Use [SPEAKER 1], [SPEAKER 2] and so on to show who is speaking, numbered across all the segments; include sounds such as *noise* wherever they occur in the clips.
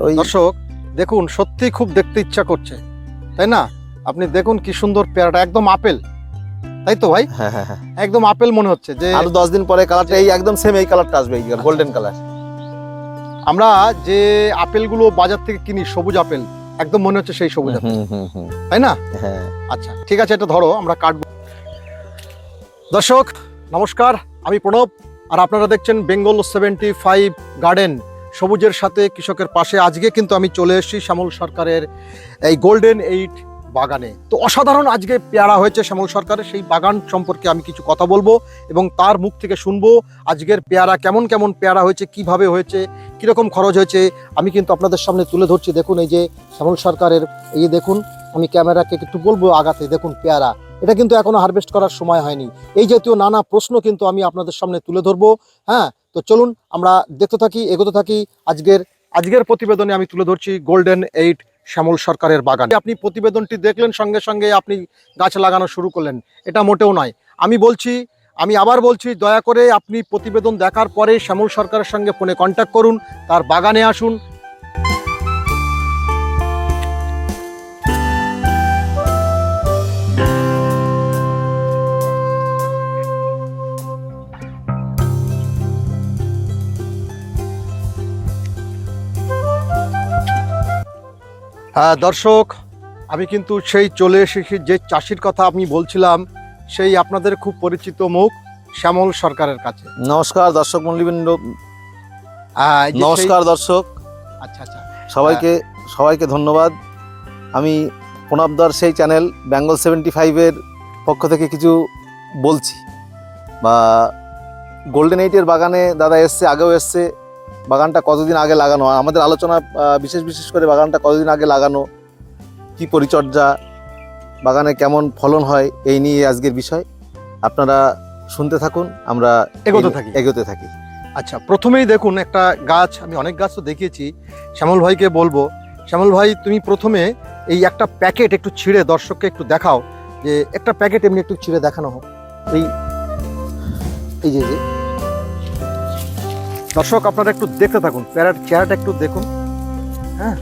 [SPEAKER 1] ওই
[SPEAKER 2] দর্শক দেখুন সত্যি খুব দেখতে ইচ্ছা করছে তাই না? আপনি দেখুন কি সুন্দর পেয়ারাটা একদম আপেল তাই তো ভাই?
[SPEAKER 1] হ্যাঁ হ্যাঁ হ্যাঁ।
[SPEAKER 2] একদম আপেল মনে হচ্ছে যে
[SPEAKER 1] আরও দশ দিন পরে কালারটা এই একদম সেম এই কালারটা আসবে এই গোল্ডেন কালার
[SPEAKER 2] আমরা যে আপেলগুলো বাজার থেকে কিনি সবুজ আপেল একদম মনে হচ্ছে সেই সবুজ আপেল।
[SPEAKER 1] হুম হুম হুম।
[SPEAKER 2] তাই না?
[SPEAKER 1] হ্যাঁ।
[SPEAKER 2] আচ্ছা ঠিক আছে এটা ধরো আমরা কাটবো। দর্শক নমস্কার আমি প্রণব আর আপনারা দেখছেন বেঙ্গল সেভেন্টি ফাইভ গার্ডেন সবুজের সাথে কৃষকের পাশে। আজকে কিন্তু আমি চলে এসেছি শ্যামল সরকারের এই গোল্ডেন এইট বাগানে। তো অসাধারণ আজকে পেয়ারা হয়েছে শ্যামল সরকারের। সেই বাগান সম্পর্কে আমি কিছু কথা বলব এবং তার মুখ থেকে শুনব আজকের পেয়ারা, কেমন কেমন পেয়ারা হয়েছে, কীভাবে হয়েছে, কীরকম খরচ হয়েছে, আমি কিন্তু আপনাদের সামনে তুলে ধরছি। দেখুন এই যে শ্যামল সরকারের, এই দেখুন, আমি ক্যামেরাকে একটু বলব আগাতে। দেখুন পেয়ারা এটা কিন্তু এখনও হারভেস্ট করার সময় হয়নি। এই জাতীয় নানা প্রশ্ন কিন্তু আমি আপনাদের সামনে তুলে ধরবো। হ্যাঁ তো চলুন আমরা দেখতে থাকি, এগোতে থাকি আজকের আজকের প্রতিবেদনে আমি তুলে ধরছি গোল্ডেন এইট শ্যামল সরকারের বাগান। আপনি প্রতিবেদনটি দেখলেন, সঙ্গে সঙ্গে আপনি গাছ লাগানো শুরু করলেন। এটা মোটেও নয়। আমি বলছি, আমি আবার বলছি, দয়া করে আপনি প্রতিবেদন দেখার পরে শ্যামল সরকারের সঙ্গে ফোনে কন্ট্যাক্ট করুন, তার বাগানে আসুন দর্শক আমি কিন্তু সেই চলে এসেছি যে চাষির কথা আমি বলছিলাম সেই আপনাদের খুব পরিচিত মুখ শ্যামল সরকারের কাছে।
[SPEAKER 1] নমস্কার দর্শক মন্ডলীবৃন্দ
[SPEAKER 2] আহ, এই যে সেই-
[SPEAKER 1] নমস্কার দর্শক।
[SPEAKER 2] আচ্ছা আচ্ছা।
[SPEAKER 1] সবাইকে সবাইকে ধন্যবাদ। আমি প্রণবদার সেই চ্যানেল বেঙ্গল সেভেন্টি ফাইভের পক্ষ থেকে কিছু বলছি। বা গোল্ডেন এইটের বাগানে দাদা এসছে আগেও এসছে। বাগানটা কতদিন আগে লাগানো? আমাদের আলোচনা বিশেষ বিশেষ করে বাগানটা কতদিন আগে লাগানো? কি পরিচর্যা? বাগানে কেমন ফলন হয়? এই নিয়ে আজকের বিষয়। আপনারা শুনতে থাকুন আমরা
[SPEAKER 2] এগোতে থাকি।
[SPEAKER 1] এগোতে থাকি।
[SPEAKER 2] আচ্ছা প্রথমেই দেখুন একটা গাছ আমি অনেক গাছ তো দেখিয়েছি শ্যামল ভাইকে বলব। শ্যামল ভাই তুমি প্রথমে এই একটা প্যাকেট একটু ছিঁড়ে দর্শককে একটু দেখাও যে একটা প্যাকেট এমনি একটু ছিঁড়ে দেখানো হোক। এই এই যে। দর্শক, আপনারা একটু দেখতে থাকুন। প্যারার চেহারাটা একটু দেখুন। হ্যাঁ।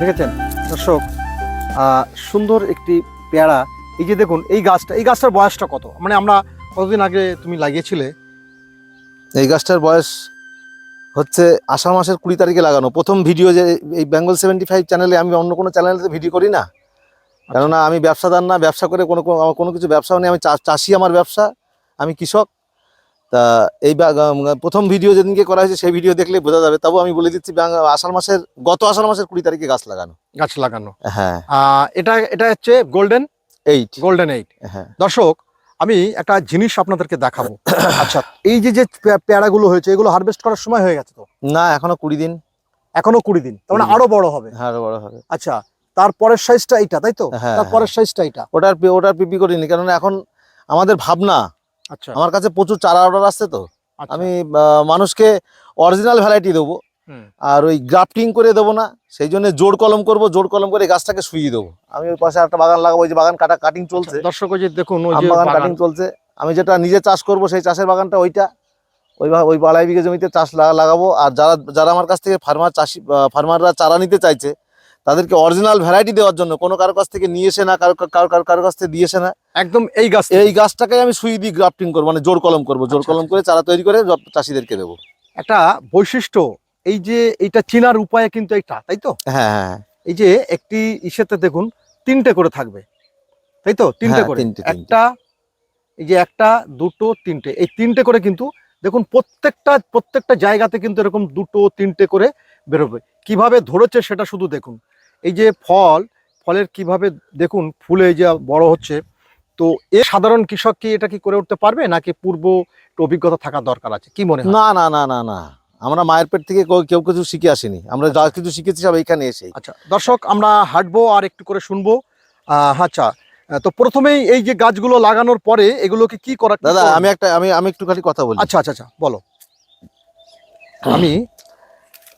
[SPEAKER 2] দেখেছেন? দর্শক সুন্দর একটি পেয়ারা। এই যে দেখুন, এই গাছটা, এই গাছটার বয়সটা কত? মানে আমরা কতদিন আগে তুমি লাগিয়েছিলে?
[SPEAKER 1] এই গাছটার বয়স হচ্ছে আষাঢ় মাসের কুড়ি তারিখে লাগানো। প্রথম ভিডিও যে এই বেঙ্গল সেভেন্টি ফাইভ চ্যানেলে আমি অন্য কোনো চ্যানেলে ভিডিও করি না। কেননা আমি ব্যবসাদার না ব্যবসা করে কোনো কোনো- কিছু ব্যবসাও নেই আমি চাষি আমার ব্যবসা আমি কৃষক। তা এই প্রথম ভিডিও যেদিনকে করা হয়েছে সেই ভিডিও দেখলে বোঝা যাবে। তবু আমি বলে দিচ্ছি আষাঢ় মাসের গত আষাঢ় মাসের কুড়ি তারিখে গাছ লাগানো।
[SPEAKER 2] গাছ লাগানো।
[SPEAKER 1] হ্যাঁ।
[SPEAKER 2] এটা এটা হচ্ছে গোল্ডেন
[SPEAKER 1] এইট
[SPEAKER 2] গোল্ডেন এইট
[SPEAKER 1] হ্যাঁ।
[SPEAKER 2] দর্শক আমি একটা জিনিস আপনাদেরকে দেখাবো। *coughs* আচ্ছা এই যে যে পেয়ারাগুলো হয়েছে এগুলো হারভেস্ট করার সময় হয়ে গেছে তো?
[SPEAKER 1] না এখনও কুড়ি দিন।
[SPEAKER 2] এখনও কুড়ি দিন তার মানে আরও বড় হবে।
[SPEAKER 1] হ্যাঁ আরও বড় হবে।
[SPEAKER 2] আচ্ছা তারপরের সাইজটা এইটা তাই তো?
[SPEAKER 1] হ্যাঁ,
[SPEAKER 2] তারপরের সাইজটা এইটা।
[SPEAKER 1] ওটার ওটার পিপি করিনি কেননা এখন আমাদের ভাবনা
[SPEAKER 2] আচ্ছা।
[SPEAKER 1] আমার কাছে প্রচুর চারা অর্ডার আসছে তো।
[SPEAKER 2] আচ্ছা।
[SPEAKER 1] আমি মানুষকে অরিজিনাল ভ্যারাইটি দেবো। আর ওই গ্রাফটিং করে দেবো না সেই জন্য জোর কলম করব জোর কলম করে গাছটাকে শুইয়ে দেবো। আমি ওই পাশে একটা বাগান লাগাবো ওই যে বাগান কাটা কাটিং চলছে।
[SPEAKER 2] আচ্ছা, দর্শক ওই যে দেখুন ওই
[SPEAKER 1] বাগান
[SPEAKER 2] বাগান।
[SPEAKER 1] কাটিং চলছে। আমি যেটা নিজে চাষ করব সেই চাষের বাগানটা ওইটা। ওই ওই বালাই বিঘে জমিতে চাষ লাগাবো। আর যারা যারা আমার কাছ থেকে ফার্মার চাষি ফার্মাররা চারা নিতে চাইছে তাদেরকে অরিজিনাল ভ্যারাইটি দেওয়ার জন্য। কোনো কারও কাছ থেকে নিয়ে এসে না কারও কারও কারও কারও কাছ থেকে দিয়েছে না।
[SPEAKER 2] একদম এই গাছ
[SPEAKER 1] এই গাছটাকে আমি সুই দিয়ে গ্রাফটিং করব মানে জোর কলম করব। জোর
[SPEAKER 2] আচ্ছা,
[SPEAKER 1] কলম
[SPEAKER 2] আচ্ছা।
[SPEAKER 1] করে চারা তৈরি করে চাষিদেরকে দেবো।
[SPEAKER 2] একটা বৈশিষ্ট্য এই যে এইটা চেনার উপায় কিন্তু এইটা তাই তো?
[SPEAKER 1] হ্যাঁ হ্যাঁ হ্যাঁ।
[SPEAKER 2] এই যে একটি ইসেতে দেখুন তিনটে করে থাকবে। তাই তো? তিনটে
[SPEAKER 1] হ্যাঁ,
[SPEAKER 2] করে। একটা এই যে একটা দুটো তিনটে। এই তিনটে করে কিন্তু দেখুন প্রত্যেকটা প্রত্যেকটা জায়গাতে কিন্তু এরকম দুটো তিনটে করে বেরোবে। কীভাবে ধরেছে সেটা শুধু দেখুন। এই যে ফল ফলের কীভাবে দেখুন ফুলে যে বড় হচ্ছে তো এ সাধারণ কৃষক কি এটা কি করে উঠতে পারবে নাকি পূর্ব অভিজ্ঞতা থাকা দরকার আছে? কি মনে
[SPEAKER 1] না না না না না। আমরা মায়ের পেট থেকে কেউ- কিছু শিখে আসিনি। আমরা যা কিছু শিখেছি সব এখানে এসে
[SPEAKER 2] আচ্ছা দর্শক আমরা হাঁটবো আর একটু করে শুনব। আহ, আচ্ছা তো প্রথমেই এই যে গাছগুলো লাগানোর পরে এগুলোকে কি করা
[SPEAKER 1] দাদা আমি একটা আমি আমি একটু খালি কথা বলি।
[SPEAKER 2] আচ্ছা আচ্ছা আচ্ছা বলো। আমি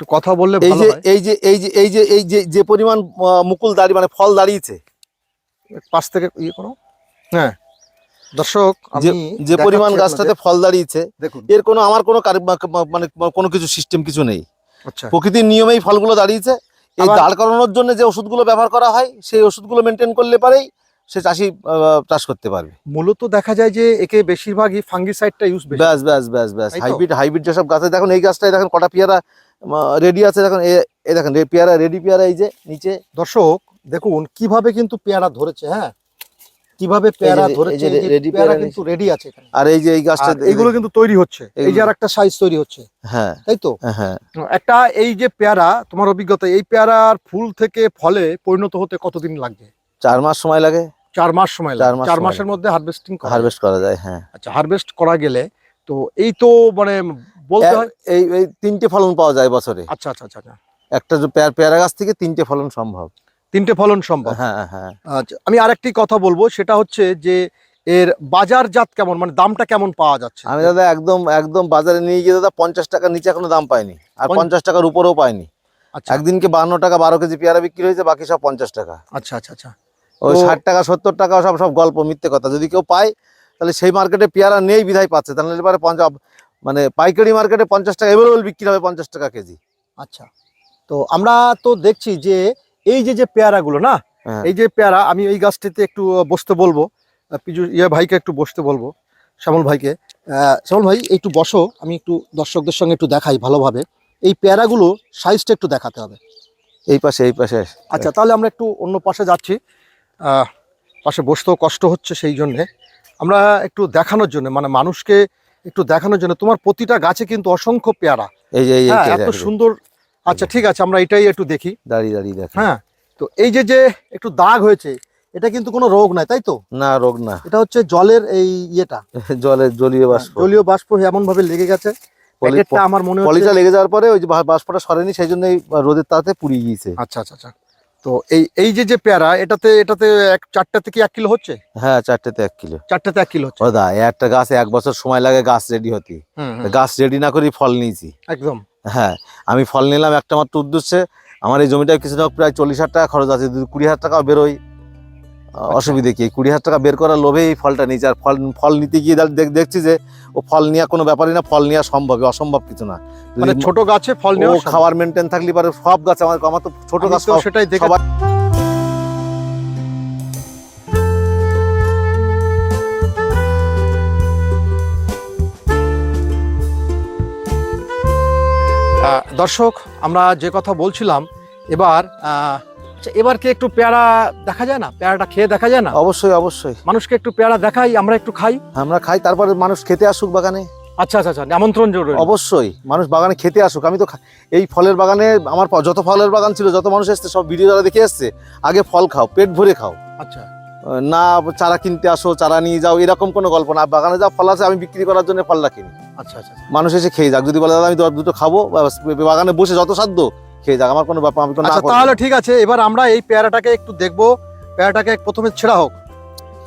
[SPEAKER 2] একটু কথা বললে
[SPEAKER 1] এই যে এই যে এই যে এই যে এই যে যে পরিমাণ মুকুল দাঁড়িয়ে মানে ফল দাঁড়িয়েছে।
[SPEAKER 2] পাশ থেকে ইয়ে করো। হ্যাঁ। দর্শক
[SPEAKER 1] যে- যে পরিমাণ গাছটাতে ফল দাঁড়িয়েছে
[SPEAKER 2] দেখুন।
[SPEAKER 1] এর কোনো আমার কোনো মানে কোনো কিছু সিস্টেম কিছু নেই।
[SPEAKER 2] আচ্ছা।
[SPEAKER 1] প্রকৃতির নিয়মেই ফলগুলো দাঁড়িয়েছে। এই দাঁড় করানোর জন্য যে ওষুধগুলো ব্যবহার করা হয় সেই ওষুধগুলো মেনটেন করলে পারেই সে চাষি চাষ করতে পারবে।
[SPEAKER 2] মূলত দেখা যায় যে একে বেশিরভাগই ফাঙ্গিসাইডটা ইউজ
[SPEAKER 1] ব্যাস ব্যাস ব্যাস ব্যাস। হাইব্রিড হাইব্রিড যেসব গাছে দেখুন এই গাছটায় দেখেন কটা পেয়ারা রেডি আছে দেখুন এ- এই দেখেন পেয়ারা রেডি পেয়ারা এই যে নিচে।
[SPEAKER 2] দর্শক দেখুন কীভাবে কিন্তু পেয়ারা ধরেছে হ্যাঁ? কীভাবে পেয়ারা ধরেছে
[SPEAKER 1] ready
[SPEAKER 2] পেয়ারা কিন্তু রেডি আছে
[SPEAKER 1] আর এই যে এই গাছটা
[SPEAKER 2] এগুলো কিন্তু তৈরি হচ্ছে এই যে একটা সাইজ তৈরি হচ্ছে।
[SPEAKER 1] হ্যাঁ।
[SPEAKER 2] তাই তো?
[SPEAKER 1] হ্যাঁ
[SPEAKER 2] একটা এই যে পেয়ারা তোমার অভিজ্ঞতা এই পেয়ারার ফুল থেকে ফলে পরিণত হতে কতদিন লাগবে?
[SPEAKER 1] চার মাস সময় লাগে।
[SPEAKER 2] চার মাস সময় লাগে। চার মাসের মধ্যে হারভেস্টিং
[SPEAKER 1] হারভেস্ট করা যায় হ্যাঁ।
[SPEAKER 2] আচ্ছা হারভেস্ট করা গেলে তো এই তো মানে বলতে হয়
[SPEAKER 1] এই এই তিনটে ফলন পাওয়া যায় বছরে।
[SPEAKER 2] আচ্ছা আচ্ছা আচ্ছা আচ্ছা।
[SPEAKER 1] একটা যে পেয়ারা গাছ থেকে তিনটে ফলন সম্ভব।
[SPEAKER 2] তিনটে ফলন সম্ভব।
[SPEAKER 1] হ্যাঁ হ্যাঁ
[SPEAKER 2] আচ্ছা আমি আরেকটি কথা বলব সেটা হচ্ছে যে এর বাজারজাত কেমন মানে দামটা কেমন পাওয়া যাচ্ছে?
[SPEAKER 1] আমি দাদা একদম একদম বাজারে নিয়ে গিয়ে দাদা পঞ্চাশ টাকার নিচে এখনও দাম পাইনি। আর
[SPEAKER 2] পঞ্চ-
[SPEAKER 1] পঞ্চাশ টাকার উপরেও পাইনি।
[SPEAKER 2] আচ্ছা।
[SPEAKER 1] একদিনকে বান্ন টাকা বারো কেজি পেয়ারা বিক্রি হয়েছে বাকি সব পঞ্চাশ টাকা।
[SPEAKER 2] আচ্ছা আচ্ছা আচ্ছা।
[SPEAKER 1] ওই ষাট টাকা সত্তর টাকা সব সব গল্প মিথ্যে কথা। যদি কেউ পায় তাহলে সেই মার্কেটে পেয়ারা নেই বিধায় পাচ্ছে। তাহলে এবারে পঞ্চাশ মানে পাইকারি মার্কেটে পঞ্চাশ টাকা অ্যাভেলেবল বিক্রি হবে পঞ্চাশ টাকা কেজি।
[SPEAKER 2] আচ্ছা। তো আমরা তো দেখছি যে এই যে যে পেয়ারাগুলো না
[SPEAKER 1] হ্যাঁ।
[SPEAKER 2] এই যে পেয়ারা আমি এই গাছটিতে একটু বসতে বলব। পিজু ইয়ে ভাইকে একটু বসতে বলব শ্যামল ভাইকে। শ্যামল ভাই একটু বসো আমি একটু দর্শকদের সঙ্গে একটু দেখাই ভালোভাবে। এই পেয়ারাগুলো সাইজটা একটু দেখাতে হবে।
[SPEAKER 1] এই পাশে এই পাশে।
[SPEAKER 2] আচ্ছা তাহলে আমরা একটু অন্য পাশে যাচ্ছি। পাশে বসতেও কষ্ট হচ্ছে সেই জন্যে। আমরা একটু দেখানোর জন্য মানে মানুষকে একটু দেখানোর জন্য তোমার প্রতিটা গাছে কিন্তু অসংখ্য পেয়ারা।
[SPEAKER 1] এই যে
[SPEAKER 2] হ্যাঁ এত সুন্দর। আচ্ছা ঠিক আছে আমরা এটাই একটু দেখি।
[SPEAKER 1] দাঁড়িয়ে দাঁড়িয়ে দেখো।
[SPEAKER 2] হ্যাঁ তো এই যে যে একটু দাগ হয়েছে এটা কিন্তু কোনো রোগ নাই তাই তো?
[SPEAKER 1] না রোগ না।
[SPEAKER 2] এটা হচ্ছে জলের এই ইয়েটা। *laughs*
[SPEAKER 1] জলের জলীয় বাষ্প।
[SPEAKER 2] জলীয় বাষ্প এমন ভাবে লেগে গেছে। আমার মনে হচ্ছে
[SPEAKER 1] লেগে যাওয়ার পরে ওই যে বাষ্পটা সরেনি সেই জন্য রোদের তাতে পুড়িয়ে গিয়েছে।
[SPEAKER 2] আচ্ছা আচ্ছা আচ্ছা। তো এই এই যে যে পেয়ারা এটাতে এটাতে এক চারটা থেকে এক কিলো হচ্ছে?
[SPEAKER 1] হ্যাঁ চারটাতে এক কিলো।
[SPEAKER 2] চারটাতে এক কিলো হচ্ছে।
[SPEAKER 1] দাদা একটা গাছ এক বছর সময় লাগে গাছ রেডি হতে। গাছ রেডি না করেই ফল নিয়েছি।
[SPEAKER 2] একদম।
[SPEAKER 1] হ্যাঁ আমি ফল নিলাম একটা মাত্র উদ্দেশ্যে। আমার এই জমিটা কিছুটা প্রায় চল্লিশ হাজার টাকা খরচ আছে কুড়ি হাজার টাকা বেরোয় অসুবিধে কি? কুড়ি হাজার টাকা বের করার লোভে এই ফলটা নিয়েছি। আর ফল ফল নিতে গিয়ে দেখছি যে ও ফল নেওয়া কোনো ব্যাপারই না ফল নেওয়া সম্ভব অসম্ভব কিছু না।
[SPEAKER 2] মানে ছোট গাছে ফল নেওয়া।
[SPEAKER 1] খাওয়ার মেনটেন থাকলে পারে সব গাছ আমার আমার তো ছোট গাছ
[SPEAKER 2] সেটাই দেখে দর্শক আমরা যে কথা বলছিলাম এবার আচ্ছা, এবার কি একটু পেয়ারা দেখা যায় না? পেয়ারাটা খেয়ে দেখা যায় না?
[SPEAKER 1] অবশ্যই অবশ্যই।
[SPEAKER 2] মানুষকে একটু পেয়ারা দেখাই আমরা একটু খাই?
[SPEAKER 1] আমরা খাই তারপরে মানুষ খেতে আসুক বাগানে।
[SPEAKER 2] আচ্ছা আচ্ছা আচ্ছা আমন্ত্রণ জরুরি।
[SPEAKER 1] অবশ্যই মানুষ বাগানে খেতে আসুক। আমি তো এই ফলের বাগানে আমার যত ফলের বাগান ছিল যত মানুষ এসছে সব ভিডিও যারা দেখে এসছে। আগে ফল খাও পেট ভরে খাও।
[SPEAKER 2] আচ্ছা।
[SPEAKER 1] না চারা কিনতে আসো চারা নিয়ে যাও এরকম কোনো গল্প না। বাগানে যা ফল আছে আমি বিক্রি করার জন্য ফল রাখিনি
[SPEAKER 2] আচ্ছা আচ্ছা আচ্ছা।
[SPEAKER 1] মানুষ এসে খেয়ে যাক। যদি বলে দাদা আমি দুটো খাব। বাগানে বসে যত সাধ্য খেয়ে যাক আমার কোনো ব্যাপার আমি তো না
[SPEAKER 2] আচ্ছা তাহলে ঠিক আছে এবার আমরা এই পেয়ারাটাকে একটু দেখব। পেয়ারাটাকে প্রথমে ছেঁড়া হোক।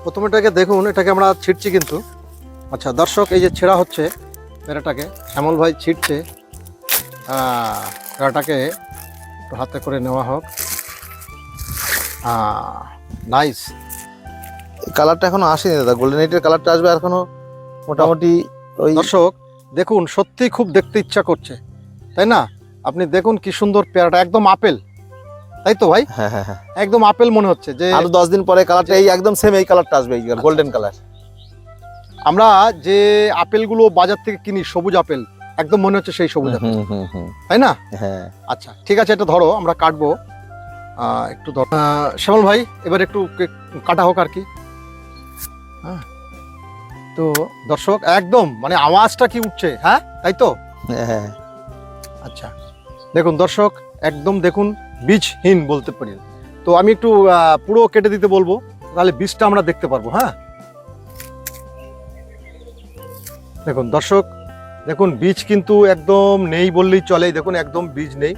[SPEAKER 2] প্রথমে এটাকে দেখুন এটাকে আমরা ছিটছি কিন্তু। আচ্ছা দর্শক এই যে ছেঁড়া হচ্ছে পেয়ারাটাকে শ্যামল ভাই ছিটছে পেয়ারাটাকে একটু হাতে করে নেওয়া হোক। নাইস
[SPEAKER 1] কালারটা এখনও আসেনি দাদা গোল্ডেন এইটের কালারটা আসবে আর এখনও মোটামুটি ওই
[SPEAKER 2] দর্শক দেখুন সত্যি খুব দেখতে ইচ্ছা করছে তাই না? আপনি দেখুন কি সুন্দর পেয়ারাটা একদম আপেল। তাই তো ভাই?
[SPEAKER 1] হ্যাঁ হ্যাঁ হ্যাঁ।
[SPEAKER 2] একদম আপেল মনে হচ্ছে যে
[SPEAKER 1] আরও দশ দিন পরে কালারটা এই একদম সেম এই কালারটা আসবে এই গোল্ডেন কালার
[SPEAKER 2] আমরা যে আপেলগুলো বাজার থেকে কিনি সবুজ আপেল একদম মনে হচ্ছে সেই সবুজ আপেল।
[SPEAKER 1] হুম হুম হুম।
[SPEAKER 2] তাই না?
[SPEAKER 1] হ্যাঁ।
[SPEAKER 2] আচ্ছা ঠিক আছে এটা ধরো আমরা কাটবো। একটু ধরো। শ্যামল ভাই এবার একটু কাটা হোক আর কি। হ্যাঁ তো দর্শক একদম মানে আওয়াজটা কি উঠছে হ্যাঁ? তাই তো?
[SPEAKER 1] হ্যাঁ।
[SPEAKER 2] আচ্ছা। দেখুন দর্শক একদম দেখুন বীজহীন বলতে পারি। তো আমি একটু পুরো কেটে দিতে বলব তাহলে বীজটা আমরা দেখতে পারব হ্যাঁ? দেখুন দর্শক দেখুন বীজ কিন্তু একদম নেই বললেই চলে দেখুন একদম বীজ নেই।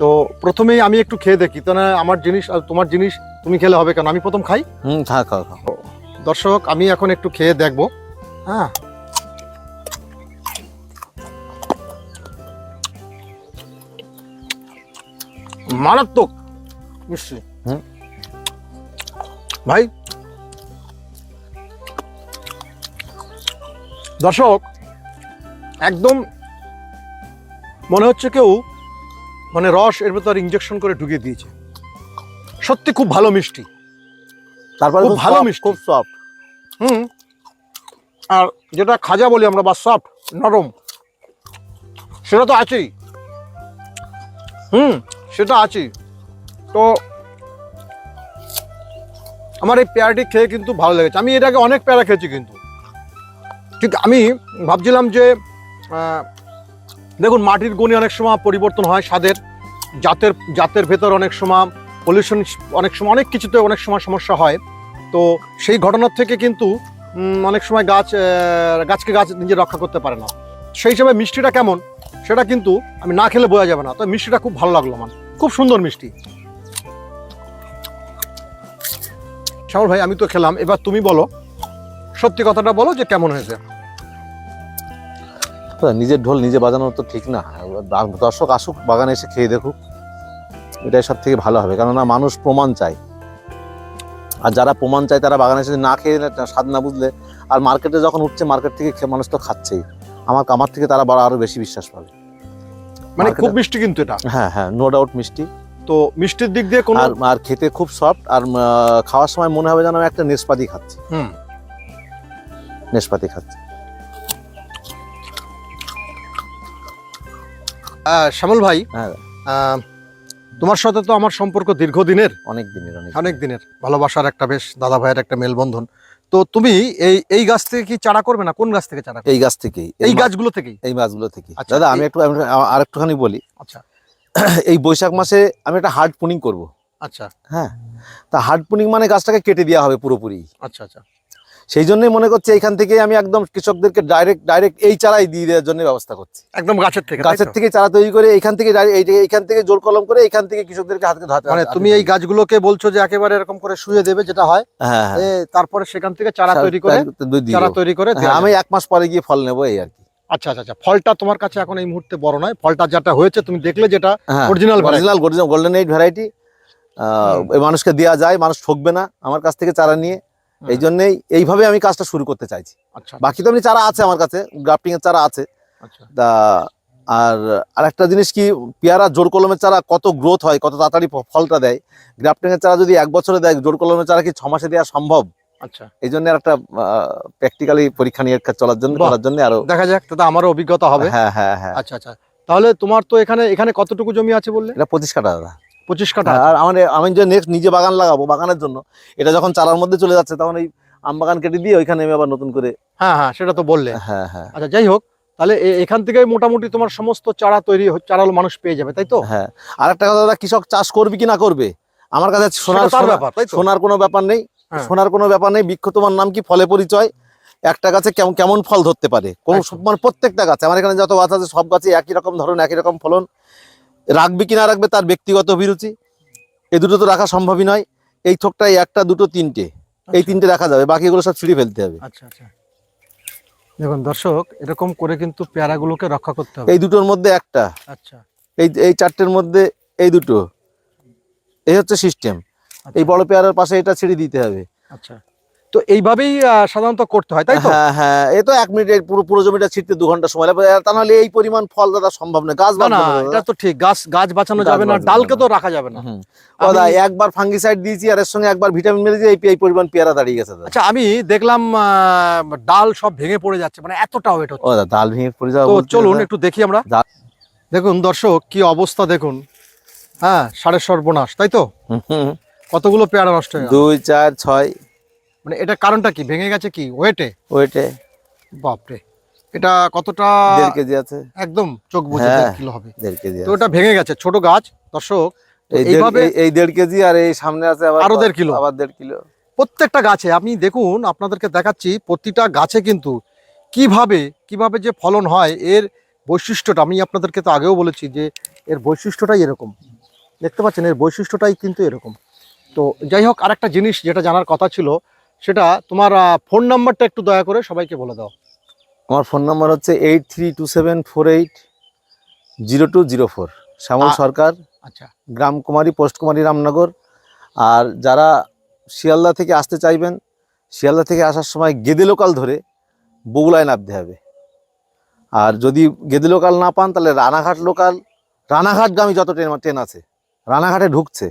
[SPEAKER 2] তো প্রথমেই আমি একটু খেয়ে দেখি তো না আমার জিনিস আর তোমার জিনিস তুমি খেলে হবে কেন? আমি প্রথম খাই?
[SPEAKER 1] হুম খাও খাও খাও
[SPEAKER 2] দর্শক আমি এখন একটু খেয়ে দেখব হ্যাঁ? মারাত্মক। মিষ্টি। ভাই। দর্শক একদম মনে হচ্ছে কেউ মানে রস এর ভেতর ইঞ্জেকশন করে ঢুকিয়ে দিয়েছে। সত্যি খুব ভালো মিষ্টি।
[SPEAKER 1] তারপরে
[SPEAKER 2] খুব ভালো মিষ্টি।
[SPEAKER 1] খুব সফট
[SPEAKER 2] হুম। আর যেটা খাজা বলি আমরা বা সফট নরম। সেটা তো আছেই। হুম। সেটা আছেই। তো আমার এই পেয়ারাটি খেয়ে কিন্তু ভালো লেগেছে। আমি আগে অনেক পেয়ারা খেয়েছি কিন্তু। ঠিক আমি ভাবছিলাম যে দেখুন, মাটির গুণে অনেক সময় পরিবর্তন হয় স্বাদের, জাতের জাতের ভেতর অনেক সময় পলিউশন অনেক সময়, অনেক কিছুতে অনেক সময় সমস্যা হয়। তো সেই ঘটনার থেকে কিন্তু অনেক সময় গাছ গাছকে গাছ নিজে রক্ষা করতে পারে না। সেই হিসাবে মিষ্টিটা কেমন? সেটা কিন্তু আমি না খেলে বোঝা যাবে না। তো মিষ্টিটা খুব ভালো লাগল আমার। খুব সুন্দর মিষ্টি। শ্যামল ভাই, আমি তো খেলাম। এবার তুমি বলো, সত্যি কথাটা বলো যে কেমন হয়েছে?
[SPEAKER 1] নিজের ঢোল নিজে বাজানো তো ঠিক না। দর্শক আসুক, বাগানে এসে খেয়ে দেখুক। এটাই সব থেকে ভালো হবে। কেননা মানুষ প্রমাণ চায়। আর যারা প্রমাণ চায়, তারা বাগানে এসে না খেয়ে স্বাদ না বুঝলে আর মার্কেটে যখন উঠছে, মার্কেট থেকে মানুষ তো খাচ্ছেই। আমার আমার থেকে তারা বড় আরও বেশি বিশ্বাস পাবে।
[SPEAKER 2] মানে খুব মিষ্টি কিন্তু এটা।
[SPEAKER 1] হ্যাঁ হ্যাঁ নো ডাউট মিষ্টি।
[SPEAKER 2] তো মিষ্টির দিক দিয়ে কোনো
[SPEAKER 1] আর খেতে খুব সফট আর খাওয়ার সময় মনে হবে যেন আমি একটা নেশপাতি খাচ্ছি।
[SPEAKER 2] হুম।
[SPEAKER 1] নেশপাতি খাচ্ছি।
[SPEAKER 2] শ্যামল ভাই
[SPEAKER 1] হ্যাঁ।
[SPEAKER 2] তোমার সাথে তো আমার সম্পর্ক দীর্ঘদিনের।
[SPEAKER 1] অনেক দিনের অনেক
[SPEAKER 2] অনেক দিনের। ভালোবাসার একটা বেশ দাদা ভাইয়ের একটা মেলবন্ধন। তো তুমি এই এই গাছ থেকে কি চারা করবে না? কোন গাছ থেকে চারা
[SPEAKER 1] এই গাছ থেকেই
[SPEAKER 2] এই গাছগুলো থেকেই?
[SPEAKER 1] এই মাছগুলো থেকে
[SPEAKER 2] আচ্ছা,
[SPEAKER 1] দাদা আমি একটু আর একটুখানি বলি।
[SPEAKER 2] আচ্ছা। *clears throat*
[SPEAKER 1] এই বৈশাখ মাসে আমি একটা হার্ড পুনিং করব।
[SPEAKER 2] আচ্ছা।
[SPEAKER 1] হ্যাঁ? তা হার্ড পুনিং মানে গাছটাকে কেটে দেওয়া হবে পুরোপুরি।
[SPEAKER 2] আচ্ছা আচ্ছা।
[SPEAKER 1] সেই জন্যই মনে করছি এখান থেকে আমি একদম কৃষকদেরকে ডাইরেক্ট ডাইরেক্ট এই চারাই দিয়ে দেওয়ার জন্য ব্যবস্থা করছি।
[SPEAKER 2] একদম গাছের থেকে
[SPEAKER 1] গাছের থেকে চারা তৈরি করে এইখান থেকে এইখান থেকে জোর কলম করে এইখান থেকে কৃষকদেরকে হাতে হাতে
[SPEAKER 2] মানে তুমি এই গাছগুলোকে বলছো যে একেবারে এরকম করে শুয়ে দেবে যেটা হয়
[SPEAKER 1] হ্যাঁ হ্যাঁ।
[SPEAKER 2] তারপরে সেখান থেকে চারা তৈরি করে চারা তৈরি করে
[SPEAKER 1] হ্যাঁ, আমি এক মাস পরে গিয়ে ফল নেব এই আর কি।
[SPEAKER 2] আচ্ছা আচ্ছা আচ্ছা ফলটা তোমার কাছে এখন এই মুহূর্তে বড় নয় ফলটা যেটা হয়েছে তুমি দেখলে যেটা variety।
[SPEAKER 1] Original golden eight variety মানুষকে দেওয়া যায় মানুষ ঠকবে না আমার কাছ থেকে চারা নিয়ে। এই জন্যই এইভাবে আমি কাজটা শুরু করতে চাইছি।
[SPEAKER 2] আচ্ছা
[SPEAKER 1] বাকি তো এমনি চারা আছে আমার কাছে গ্রাফটিং এর চারা আছে।
[SPEAKER 2] আচ্ছা।
[SPEAKER 1] তা আর আরেকটা জিনিস কি পেয়ারা জোর কলমের চারা কত গ্রোথ হয় কত তাড়াতাড়ি ফলটা দেয়? গ্রাফটিং এর চারা যদি এক বছরে দেয় জোর কলমের চারা কি ছ মাসে দেওয়া সম্ভব?
[SPEAKER 2] আচ্ছা।
[SPEAKER 1] এই জন্য একটা প্র্যাকটিক্যালি পরীক্ষা নিরীক্ষা চলার জন্য। করার জন্য আরও
[SPEAKER 2] দেখা যাক তাতে আমারও অভিজ্ঞতা হবে।
[SPEAKER 1] হ্যাঁ হ্যাঁ হ্যাঁ।
[SPEAKER 2] আচ্ছা আচ্ছা। তাহলে তোমার তো এখানে এখানে কতটুকু জমি আছে বললে?
[SPEAKER 1] এটা পঁচিশ কাটা দাদা।
[SPEAKER 2] পঁচিশ কাঠা।
[SPEAKER 1] আর আমার আমি যে নেক্সট নিজে বাগান লাগাবো বাগানের জন্য এটা যখন চারার মধ্যে চলে যাচ্ছে তখন এই আম বাগান কেটে দিয়ে ওইখানে আমি আবার নতুন করে
[SPEAKER 2] হ্যাঁ হ্যাঁ সেটা তো বললে।
[SPEAKER 1] হ্যাঁ হ্যাঁ।
[SPEAKER 2] আচ্ছা যাই হোক তাহলে এখান থেকে মোটামুটি তোমার সমস্ত চারা তৈরি হ- চারা মানুষ পেয়ে যাবে তাই তো?
[SPEAKER 1] হ্যাঁ। আর একটা কথা দাদা কৃষক চাষ করবে কি না করবে? আমার কাছে সোনার
[SPEAKER 2] ব্যাপার
[SPEAKER 1] সোনার কোনো ব্যাপার নেই।
[SPEAKER 2] হ্যাঁ।
[SPEAKER 1] সোনার কোনো ব্যাপার নেই। বৃক্ষ তোমার নাম কি? ফলে পরিচয়। একটা গাছে কেমন কেমন ফল ধরতে পারে? কোন মানে প্রত্যেকটা গাছে আমার এখানে যত গাছ আছে সব গাছে একই রকম ধরন একই রকম ফলন। রাখবে কি না রাখবে তার ব্যক্তিগত অভিরুচি। এই দুটো তো রাখা সম্ভবই নয়। এই থোকটাই একটা দুটো তিনটে। এই তিনটে রাখা যাবে বাকিগুলো সব ছিঁড়ে ফেলতে হবে।
[SPEAKER 2] আচ্ছা আচ্ছা। দেখুন দর্শক এরকম করে কিন্তু পেয়ারাগুলোকে রক্ষা করতে হবে।
[SPEAKER 1] এই দুটোর মধ্যে একটা।
[SPEAKER 2] আচ্ছা।
[SPEAKER 1] এই এই চারটের মধ্যে এই দুটো। এই হচ্ছে সিস্টেম এই বড় পেয়ারার পাশে এটা ছেড়ে দিতে হবে।
[SPEAKER 2] আচ্ছা। তো এইভাবেই সাধারণত করতে হয় তাই তো?
[SPEAKER 1] হ্যাঁ হ্যাঁ এ তো এক মিনিট পুরো পুরো জমিটা ছিটতে দু ঘণ্টা সময় লাগবে। তা নাহলে এই পরিমাণ ফল দাদা সম্ভব না গাছ
[SPEAKER 2] না এটা তো ঠিক গাছ গাছ বাঁচানো যাবে না ডালকে তো রাখা যাবে না। আমি-
[SPEAKER 1] দাদা একবার ফাঙ্গিসাইড দিয়েছি আর এর সঙ্গে একবার ভিটামিন মেরেছি এই এই পরিমাণ পেয়ারা দাঁড়িয়ে গেছে দাদা।
[SPEAKER 2] আচ্ছা আমি দেখলাম আহ, ডাল সব ভেঙে পড়ে যাচ্ছে মানে এতটা ওয়েট হচ্ছে।
[SPEAKER 1] ও ডাল ভেঙে পড়ে যাওয়া
[SPEAKER 2] তো চলুন একটু দেখি আমরা। দেখুন দর্শক কি অবস্থা দেখুন। হ্যাঁ সাড়ে সর্বনাশ তাই তো। কতগুলো পেয়ারা নষ্ট হয়ে
[SPEAKER 1] দুই চার ছয়।
[SPEAKER 2] মানে এটা কারণটা কি? ভেঙে গেছে কি? ওয়েটে
[SPEAKER 1] ওয়েটে
[SPEAKER 2] বাপরে। এটা কতটা
[SPEAKER 1] দেড় কেজি আছে।
[SPEAKER 2] একদম চোখ বুঝে
[SPEAKER 1] হ্যাঁ।
[SPEAKER 2] কিলো হবে।
[SPEAKER 1] দেড় কেজি
[SPEAKER 2] তো। ওটা ভেঙে গেছে ছোট গাছ দর্শক। এইভাবে
[SPEAKER 1] এই- এই দেড় কেজি আর এই সামনে আছে আবার
[SPEAKER 2] আরও দেড় কিলো।
[SPEAKER 1] আবার দেড় কিলো।
[SPEAKER 2] প্রত্যেকটা গাছে আপনি দেখুন আপনাদেরকে দেখাচ্ছি প্রতিটা গাছে কিন্তু কীভাবে কীভাবে যে ফলন হয় এর বৈশিষ্ট্যটা আমি আপনাদেরকে তো আগেও বলেছি যে এর বৈশিষ্ট্যটাই এরকম। দেখতে পাচ্ছেন এর বৈশিষ্ট্যটাই কিন্তু এরকম। তো যাই হোক আরেকটা জিনিস যেটা জানার কথা ছিল সেটা তোমার ফোন নাম্বারটা একটু দয়া করে সবাইকে বলে দাও।
[SPEAKER 1] আমার ফোন নাম্বার হচ্ছে eight three two seven four eight zero two zero four Shyamal Sarkar
[SPEAKER 2] আচ্ছা।
[SPEAKER 1] গ্রাম কুমারী পোস্ট কুমারী রামনগর। আর যারা শিয়ালদা থেকে আসতে চাইবেন শিয়ালদা থেকে আসার সময় গেদে লোকাল ধরে বগুলায় নামতে হবে। আর যদি গেদে লোকাল না পান তাহলে রানাঘাট লোকাল রানাঘাট রানাঘাটগামী যত ট্রেন ট্রেন আছে রানাঘাটে ঢুকছে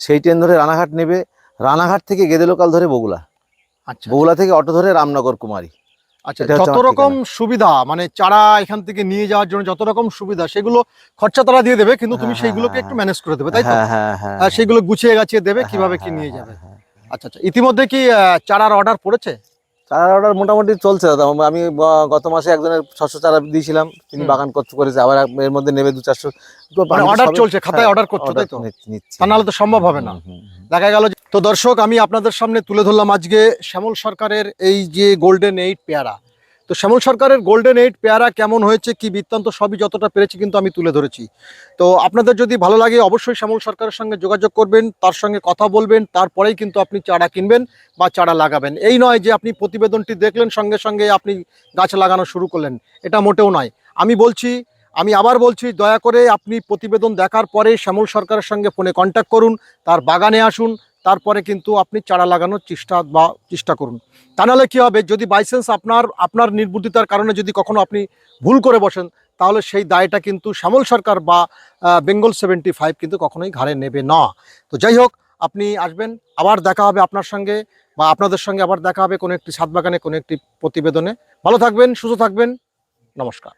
[SPEAKER 1] সেই ট্রেন ধরে রানাঘাট নেবে রানাঘাট থেকে গেদে লোকাল ধরে বগুলা।
[SPEAKER 2] আচ্ছা।
[SPEAKER 1] বগুলা থেকে অটো ধরে রামনগর কুমারী।
[SPEAKER 2] আচ্ছা যত রকম সুবিধা মানে চারা এখান থেকে নিয়ে যাওয়ার জন্য যত রকম সুবিধা সেগুলো খরচা তারা দিয়ে দেবে কিন্তু তুমি
[SPEAKER 1] হ্যাঁ,
[SPEAKER 2] সেইগুলোকে একটু ম্যানেজ করে দেবে তাই তো?
[SPEAKER 1] হ্যাঁ হ্যাঁ
[SPEAKER 2] সেগুলো গুছিয়ে গাছিয়ে দেবে কীভাবে কি নিয়ে যাবে। আচ্ছা আচ্ছা ইতিমধ্যে কি চারার অর্ডার পড়েছে?
[SPEAKER 1] চারার অর্ডার মোটামুটি চলছে দাদা। আমি গত মাসে একজনের ছশো চারা দিয়েছিলাম তিনি বাগান করছে করেছে আবার এর মধ্যে নেবে দু চারশো। তো
[SPEAKER 2] মানে অর্ডার চলছে খাতায়
[SPEAKER 1] হ্যাঁ,
[SPEAKER 2] অর্ডার করছ তাই তো। তা নাহলে তো সম্ভব হবে না। দেখা গেল যে- তো দর্শক আমি আপনাদের সামনে তুলে ধরলাম আজকে শ্যামল সরকারের এই যে গোল্ডেন এইট পেয়ারা। তো শ্যামল সরকারের গোল্ডেন এইট পেয়ারা কেমন হয়েছে, কি বৃত্তান্ত, সবই যতটা পেরেছি কিন্তু আমি তুলে ধরেছি। তো আপনাদের যদি ভালো লাগে অবশ্যই শ্যামল সরকারের সঙ্গে যোগাযোগ করবেন, তার সঙ্গে কথা বলবেন, তারপরেই কিন্তু আপনি চারা কিনবেন বা চারা লাগাবেন। এই নয় যে আপনি প্রতিবেদনটি দেখলেন, সঙ্গে সঙ্গে আপনি গাছ লাগানো শুরু করলেন। এটা মোটেও নয়। আমি বলছি, আমি আবার বলছি, দয়া করে আপনি প্রতিবেদন দেখার পরে শ্যামল সরকারের সঙ্গে ফোনে কন্ট্যাক্ট করুন, তার বাগানে আসুন তারপরে কিন্তু আপনি চারা লাগানোর চেষ্টা বা চেষ্টা করুন। তা নাহলে কী হবে? যদি বাইচান্স আপনার আপনার নির্বুদ্ধিতার কারণে যদি কখনো আপনি ভুল করে বসেন, তাহলে সেই দায়টা কিন্তু শ্যামল সরকার বা বেঙ্গল সেভেন্টি ফাইভ কিন্তু কখনোই ঘাড়ে নেবে না। তো যাই হোক, আপনি আসবেন, আবার দেখা হবে আপনার সঙ্গে বা আপনাদের সঙ্গে আবার দেখা হবে কোনো একটি ছাদ বাগানে কোনো একটি প্রতিবেদনে। ভালো থাকবেন, সুস্থ থাকবেন, নমস্কার।